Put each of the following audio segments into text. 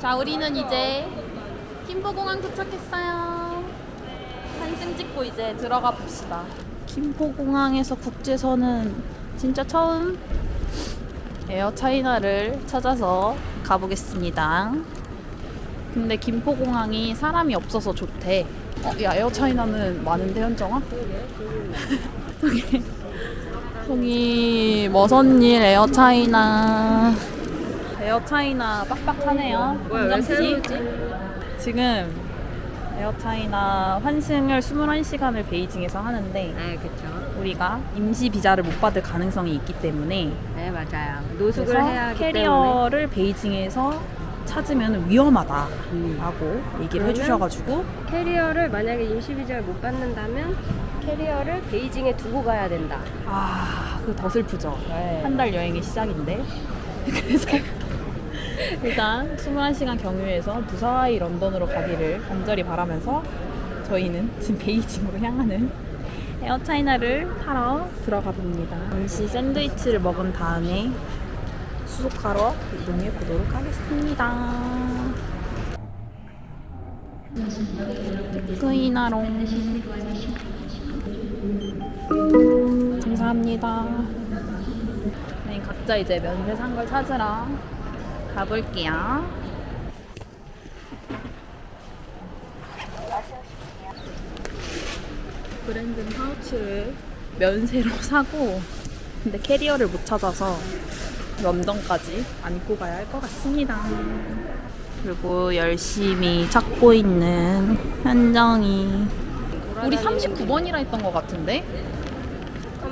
자, 우리는 이제 김포공항 도착했어요. 환승 찍고 이제 들어가 봅시다. 김포공항에서 국제선은 진짜 처음 에어 차이나를 찾아서 가보겠습니다. 근데 김포공항이 사람이 없어서 좋대. 어, 야, 에어 차이나는 많은데, 현정아? 저기, 저기, 머선일 에어 차이나. 에어 차이나 빡빡하네요. 뭐야, 왜 씨. 세우지? 지금 에어 차이나 환승을 21시간을 베이징에서 하는데 네, 그렇죠. 우리가 임시 비자를 못 받을 가능성이 있기 때문에 네, 맞아요. 노숙을 그래서 해야 하기 때문에. 캐리어를 베이징에서 찾으면 위험하다라고 음. 얘기를 그러면? 해주셔가지고 캐리어를 만약에 임시 비자를 못 받는다면 캐리어를 베이징에 두고 가야 된다. 아, 그거 더 슬프죠. 네. 한 달 여행의 시작인데. 그래서 일단 21시간 경유해서 무사히 런던으로 가기를 간절히 바라면서 저희는 지금 베이징으로 향하는 에어차이나를 타러 들어가 봅니다. 잠시 샌드위치를 먹은 다음에 수속하러 이동해 보도록 하겠습니다. 끄이나롱 감사합니다. 네, 각자 이제 면세 산걸 찾으러 가볼게요. 브랜드 파우치를 면세로 사고 근데 캐리어를 못 찾아서 런던까지 안고 가야 할 것 같습니다. 그리고 열심히 찾고 있는 현정이 우리 39번이라 했던 것 같은데?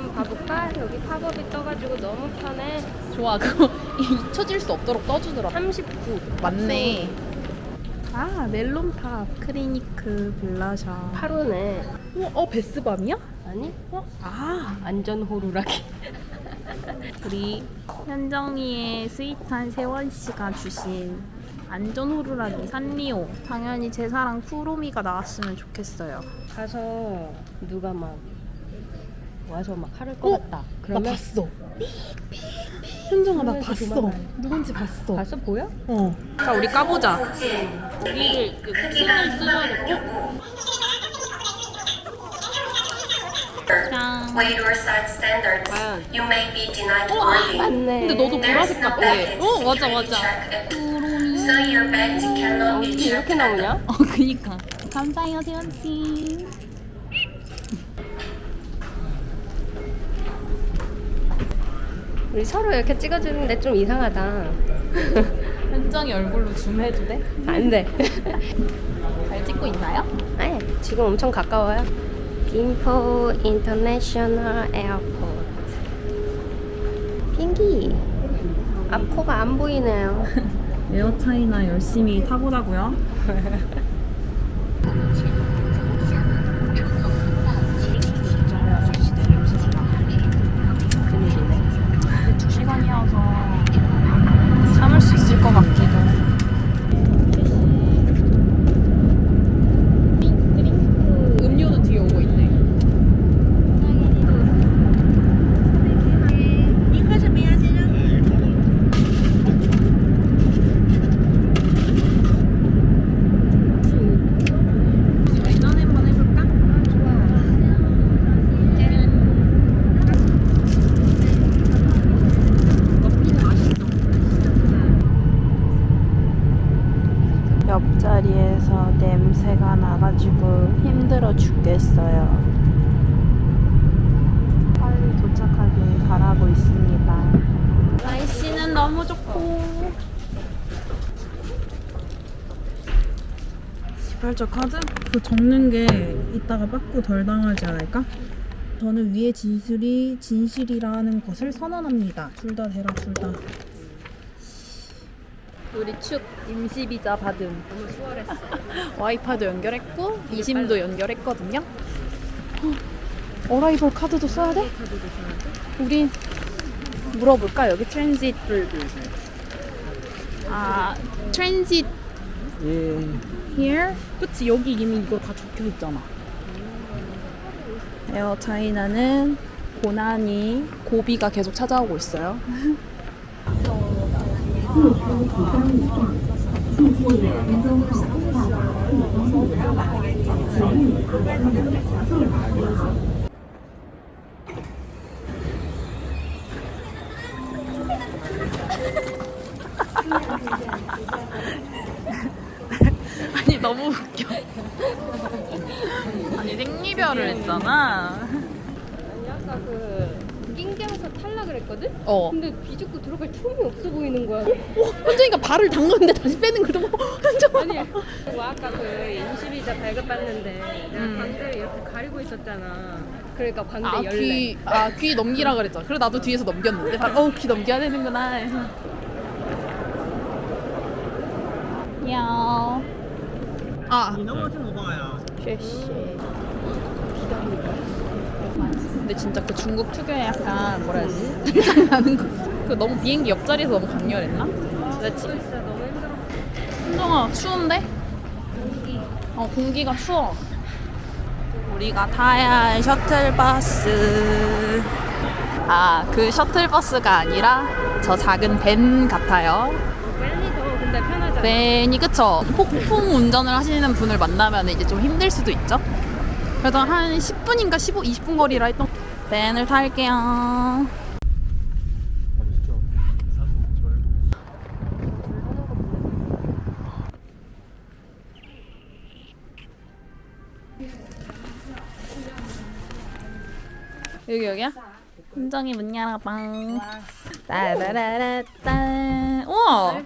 한번 봐볼까? 여기 팝업이 떠가지고 너무 편해. 좋아 그거 잊혀질 수 없도록 떠주더라 39. 맞네 아 멜론팝 크리니크 블라샤 8호네. 어, 어 베스밤이야? 아니? 어? 아 안전 호루라기. 우리 현정이의 스윗한 세원 씨가 주신 안전 호루라기 산리오 당연히 제 사랑 쿠로미가 나왔으면 좋겠어요 가서 누가 막 와서 막 하를 것 어? 같다. 나 그러면 봤어 현정아 나 그러면서 봤어 도망가요. 누군지 봤어 봤어 보여? 어. 자 우리 까보자 여기를 그 틈을 뚫어야 짠 By your site standards, 과연? you may be denied 어, boarding. 맞네. 근데 너도 보라색 no 같아. baggage 어, 맞아, security 맞아. check. So your bags cannot be 어떻게 checked. 이렇게 나오냐? 어, 그니까. 감사해요, 세연 씨. 우리 서로 이렇게 찍어주는데 좀 이상하다. 현정이 얼굴로 줌해도 돼? 안 돼. 잘 찍고 있나요? 네, 지금 엄청 가까워요. 김포 인터내셔널 에어포트. 비행기. 앞코가 안 보이네요. 에어 차이나 열심히 타보자고요. 두 시간이어서 참을 수 있을 것 같기도. 음료도 뒤에 오고 있네. 예전에 한번 해볼까? 옆자리에서 냄새가 나가지고 힘들어 죽겠어요. 빨리 도착하길 바라고 있습니다. 날씨는 너무 좋고. 시발저 카드? 그 적는 게 이따가 빠꾸 덜 당하지 않을까? 저는 위의 진술이 진실이라는 것을 선언합니다. 둘 다 대라 둘 다. 우리 축 임시 비자 받음. 너무 수월했어. 와이파이도 연결했고 이심도 연결했거든요. 어, 어라이벌 카드도 써야 돼? 우리 물어볼까 여기 트랜짓 아 트랜짓 here 그치 여기 이미 이거 다 적혀 있잖아. 에어 차이나는 고난이 고비가 계속 찾아오고 있어요. 아니 너무 웃겨. 아니 생리별을 했잖아. 탈라 그랬거든? 어. 근데 비집고 들어갈 틈이 없어 보이는 거야. 현정이가 발을 담갔는데 다시 빼는 그러고 현정. 아니 그리고 아까 그 임시비자 발급받는데 내가 음. 광대를 이렇게 가리고 있었잖아. 그러니까 광대 아, 열래. 귀, 아, 귀 넘기라 그랬잖아. 그래, 나도 뒤에서 넘겼는데. 발, 어, 귀 넘겨야 되는구나. 해서. 야. 아. 쉐쉐. 근데 진짜 그 중국 특유의 약간 뭐라 해야지? 장나는 거. 그 너무 비행기 옆자리에서 너무 강렬했나? 그렇지. 또 있어 너무 힘들어. 현정아, 추운데? 어, 공기가 추워. 우리가 타야 할 셔틀버스. 아, 그 셔틀버스가 아니라 저 작은 밴 같아요. 벨리 더 근데 편하잖아. 밴이 그쵸? 폭풍 운전을 하시는 분을 만나면 이제 좀 힘들 수도 있죠? 그래서 한 10분인가 15, 20분 거리라 했던 밴을 탈게요. 여기 여기야? 훈정이 문 열어봐. 따라라라따. 우와,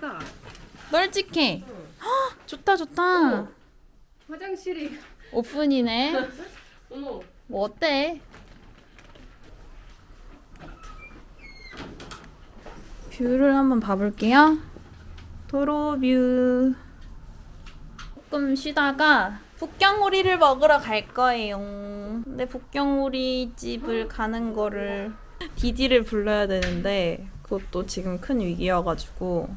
널찍해. 헉, 좋다 좋다. 화장실이 오픈이네. 어머 뭐 어때? 뷰를 한번 봐볼게요. 도로뷰. 조금 쉬다가 북경오리를 먹으러 갈 거예요. 근데 북경오리 집을 가는 거를 디디를 불러야 되는데 그것도 지금 큰 위기여가지고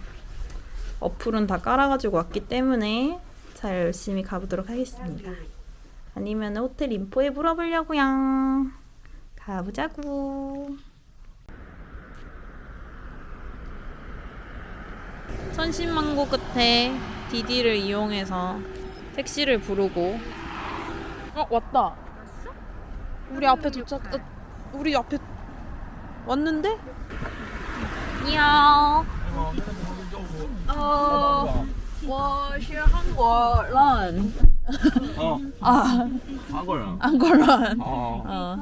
어플은 다 깔아가지고 왔기 때문에 잘 열심히 가보도록 하겠습니다. 아니면 호텔 인포에 물어보려고요. 가보자고. 천신망고 끝에 디디를 이용해서 택시를 부르고 어 왔다. 우리 앞에 도착. 어, 우리 앞에 왔는데? 니하오. 어, 我是韩国人. 哦， 아, 韩国人。 한국人. 哦， 어.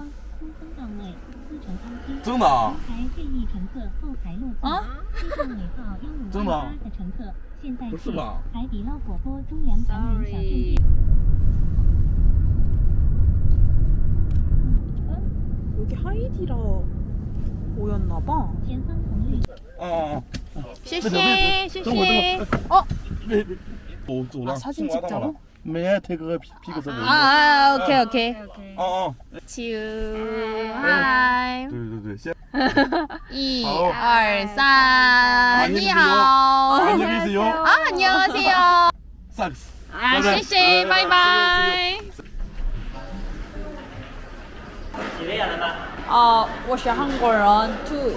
到内自乘方厅。真的啊？台建议乘客后排落座。啊机上尾号幺五真的啊二八的乘客，现在去不是吧海底捞火锅中阳团圆小店 sorry. 여기 하이디라 오였나 봐. 前方红绿哦， 시시, 等会 시시. 等会儿， 어, 别别，走走了， 아, 사진 送完档 찍자고? 了。没人推个皮皮克车。 아, 아, 오케이, 오케이. 오케이. 哦哦， 치유, 하이. 对对对，先。 이, 어. 알, 산, 니하오. 안녕히 계세요. 아, 안녕하세요. 싹스. 아, 바이바이. 시시, 네, 바이바이. 어, 我是韩国人 too.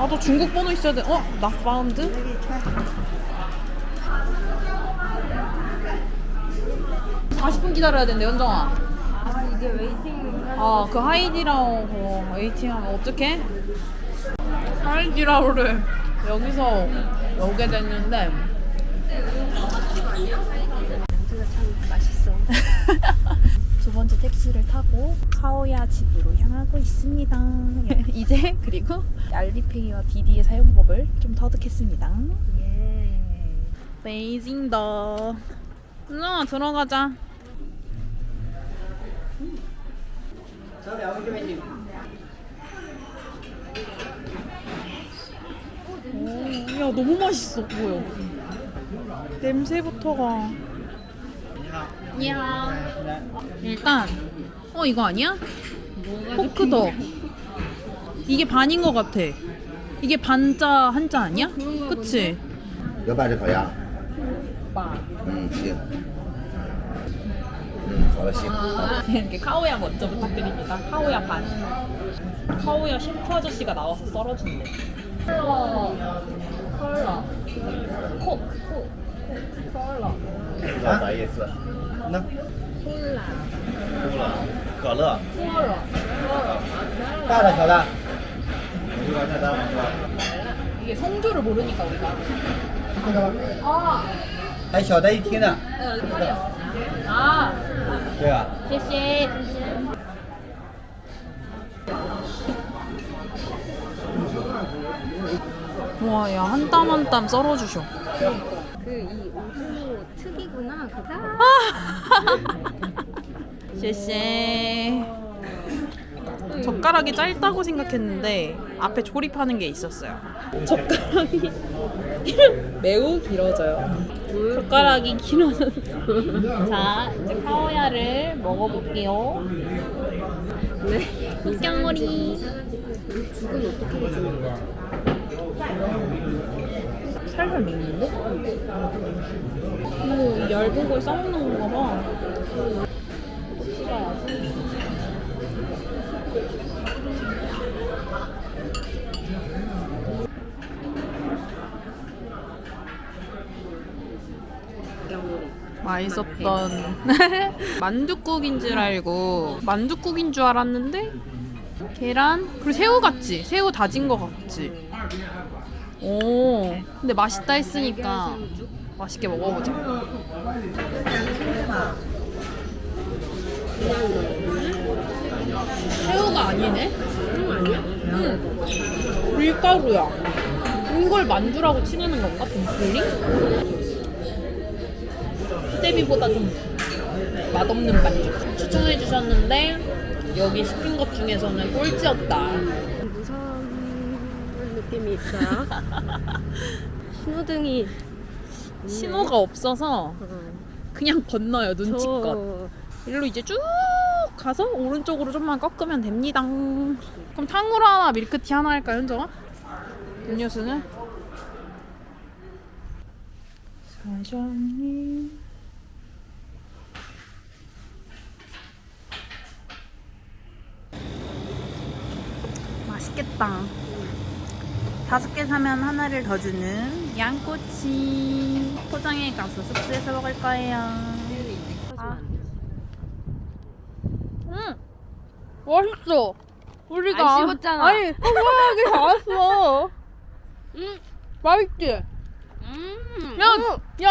아, 너 중국 번호 있어야 돼. 어, 나 found. (40분) 기다려야 된대 현정아 아 이게 웨이팅 아 그 하이디라고 웨이팅하면 어떡해? 하이디라고를 여기서 오게 됐는데 냄새가 참 맛있어. 택시를 타고 카오야 집으로 향하고 있습니다. 이제 그리고 알리페이와 디디의 사용법을 좀 터득했습니다. 예. 베이징다. 누나 들어가자. 오, 야 너무 맛있어 보여. 냄새부터가. 일단 어 이거 아니야? 포크더 이게 반인 것 같아 이게 반자 한자 아니야? 그치? 여봐를 거야. 응, 시. 응, 거시. 이렇게 카오야 먼저 부탁드립니다 카오야 반 카오야 셰프 아저씨가 나와서 썰어준대 콜라 콜라 콕콕 콜라 나 나이했어. 那콜라 哭了，可乐， 콜러. 大的小的。我就把菜单往上。 이게 성조를 모르니까 우리가. 还小的一听呢。 아, 对啊。谢谢. 와, 야, 한 땀 한 땀 썰어주셔. 그 이 오즈모 특이구나. 그 쉐쉐. 젓가락이 짧다고 생각했는데 앞에 조립하는 게 있었어요. 젓가락이 매우 길어져요. 젓가락이 길어졌어. 자, 이제 카오야를 먹어볼게요. 네. 육경머리. 죽은 어떻게 해주는 거야? 살살 녹는데? 뭐 얇은 걸 싸먹는 건가 봐. 맛있었던 만둣국인 줄 알고 만둣국인 줄 알았는데 계란 그리고 새우 같지 새우 다진 거 같지 오. 근데 맛있다 했으니까 맛있게 먹어보자. 새우가 아니네? 응 아니야? 응 밀가루야. 이걸 만두라고 칭하는 건가 덤플링? 수제비보다 좀 맛없는 반죽 추천해 주셨는데 여기 시킨 것 중에서는 꼴찌였다 느낌이 있어요. 신호등이 신호가 없어서 그냥 건너요 눈치껏. 저 일로 이제 쭉 가서 오른쪽으로 좀만 꺾으면 됩니다. 그럼 탕후루 하나 밀크티 하나 할까요 현정아? 음료수는? 사장님. 맛있겠다 다섯 개 사면 하나를 더 주는 양꼬치 포장해 가서 숙소에서 먹을 거예요 아. 응 맛있어 우리가 안 씹었잖아. 아니 허무하게 나왔어 응 맛있지? 음. 야,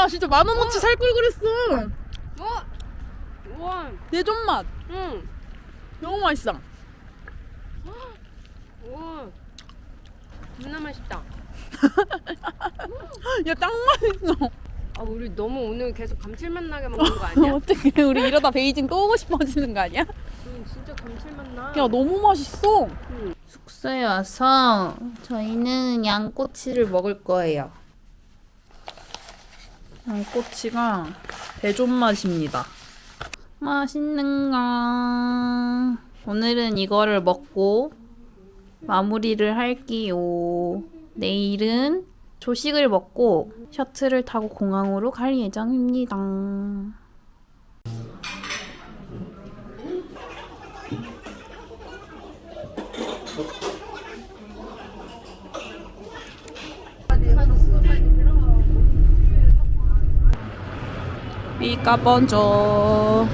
야 진짜 만 원어치 살 걸 그랬어 어? 우와. 내 존맛 응. 너무 맛있어 우와. 존나 맛있다. 야짱 맛있어 아 우리 너무 오늘 계속 감칠맛 나게 먹는 거 아니야? 어떻게 우리 이러다 베이징 또 오고 싶어지는 거 아니야? 응, 진짜 감칠맛 나. 야 너무 맛있어 숙소에 와서 저희는 양꼬치를 먹을 거예요. 양꼬치가 대존 맛입니다 맛있는가? 오늘은 이거를 먹고 마무리를 할게요. 내일은 조식을 먹고 셔틀을 타고 공항으로 갈 예정입니다. 삐까 번져